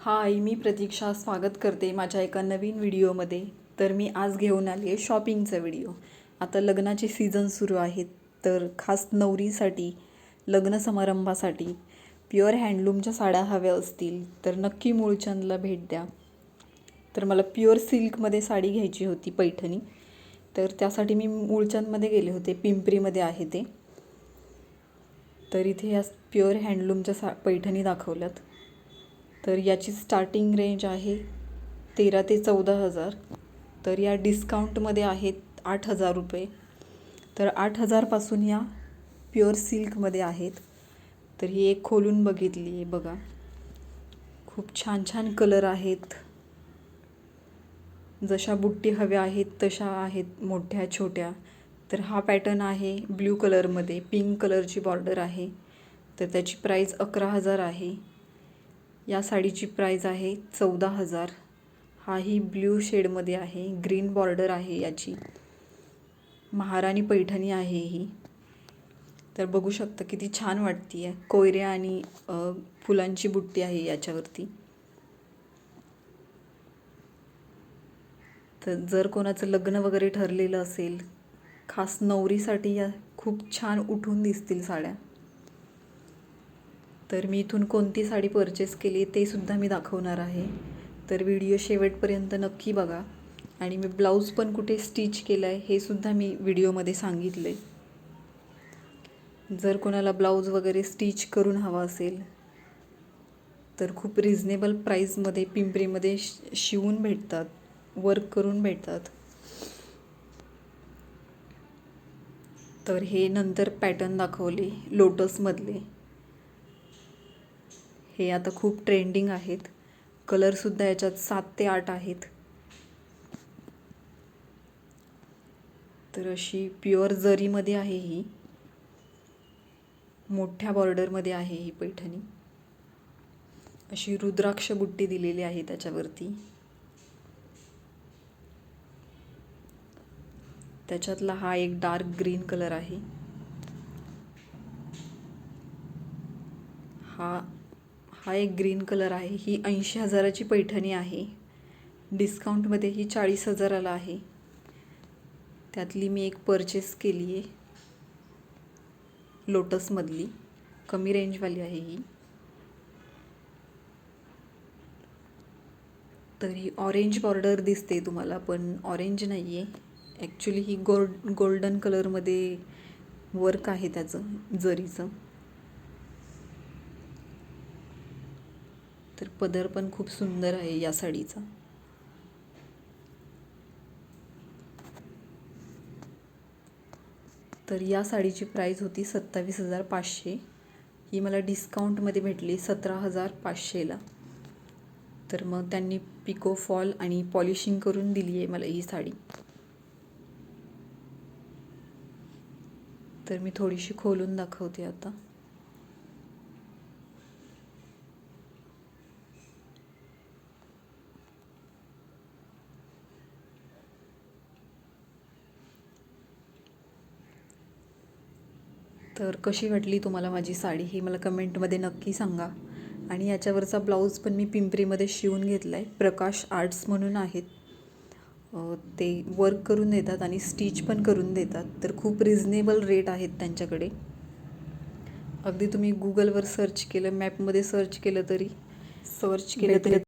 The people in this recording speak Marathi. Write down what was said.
हाय मी प्रतीक्षा स्वागत करते माझ्या एका नवीन व्हिडिओमध्ये. तर मी आज घेऊन आली आहे शॉपिंगचा व्हिडिओ. आता लग्नाचे सीझन सुरू आहेत तर खास नवरीसाठी लग्न समारंभासाठी प्युअर हँडलूमच्या साड्या हव्या असतील तर नक्की मूळचंदला भेट द्या. तर मला प्युअर सिल्कमध्ये साडी घ्यायची होती पैठणी. तर त्यासाठी मी मूळचंदमध्ये गेले होते पिंपरीमध्ये आहे ते. तर इथे या प्युअर हँडलूमच्या सा पैठणी दाखवल्यात. तर याची स्टार्टिंग रेंज आहे तेरा ते चौदा हजार. तर या डिस्काउंटमध्ये आहेत आठ हजार रुपये. तर आठ हजारपासून या प्युअर सिल्कमध्ये आहेत. तर ही एक खोलून बघितली आहे बघा. खूप छान छान कलर आहेत. जशा बुट्टी हव्या आहेत तशा आहेत मोठ्या छोट्या. तर हा पॅटर्न आहे ब्ल्यू कलरमध्ये पिंक कलरची बॉर्डर आहे. तर त्याची प्राईस अकरा हजार आहे. या साडीची प्राईज आहे चौदा हजार. हाही ब्ल्यू शेडमध्ये आहे ग्रीन बॉर्डर आहे याची. महाराणी पैठणी आहे ही. तर बघू शकता किती छान वाटते आहे कोयऱ्या आणि फुलांची बुट्टी आहे याच्यावरती. तर जर कोणाचं लग्न वगैरे ठरलेलं असेल खास नवरीसाठी या खूप छान उठून दिसतील साड्या. तर मी इथून कोणती साडी परचेस केली ते सुद्धा मी दाखवणार आहे. तर व्हिडिओ शेवटपर्यंत नक्की बघा. आणि मी ब्लाऊज पण कुठे स्टिच केलं आहे हे सुद्धा मी व्हिडिओमध्ये सांगितलं आहे जर कोणाला ब्लाऊज वगैरे स्टिच करून हवा असेल तर खूप रिझनेबल प्राईजमध्ये पिंपरीमध्ये शिवून भेटतात वर्क करून भेटतात. तर हे नंतर पॅटर्न दाखवले लोटसमधले हे आता खूप ट्रेंडिंग आहेत. कलरसुद्धा याच्यात सात ते आठ आहेत. तर अशी प्युअर जरीमध्ये आहे ही. मोठ्या बॉर्डरमध्ये आहे ही पैठणी. अशी रुद्राक्ष बुट्टी दिलेली आहे त्याच्यावरती. त्याच्यातला हा एक डार्क ग्रीन कलर आहे. हा हा एक ग्रीन कलर आहे. ही ऐंशी हजाराची पैठणी आहे. डिस्काउंटमध्ये ही चाळीस हजाराला आहे. त्यातली मी एक परचेस केली आहे. लोटसमधली. कमी रेंजवाली आहे ही. तर ही ऑरेंज बॉर्डर दिसते तुम्हाला पण ऑरेंज नाही आहे ॲक्च्युली ही गोल्ड गोल्डन कलरमध्ये वर्क आहे त्याचं जरीचं. तर पदर पण खूप सुंदर आहे या साडीचा. तर या साडीची प्राईस होती सत्तावीस हजार पाचशे. ही मला डिस्काउंटमध्ये भेटली सतरा हजार पाचशेला. तर मग त्यांनी पिको फॉल आणि पॉलिशिंग करून दिली आहे मला ही साडी. तर मी थोडीशी खोलून दाखवते आता. तर कशी वाटली तुम्हाला माझी साडी ही मला कमेंटमध्ये नक्की सांगा. आणि याच्यावरचा ब्लाऊज पण मी पिंपरीमध्ये शिवून घेतला आहे प्रकाश आर्ट्स म्हणून आहेत. ते वर्क करून देतात आणि स्टिच पण करून देतात. तर खूप रिझनेबल रेट आहेत त्यांच्याकडे. अगदी तुम्ही गुगलवर सर्च केलं मॅपमध्ये सर्च केलं तरी सर्च केलं तरी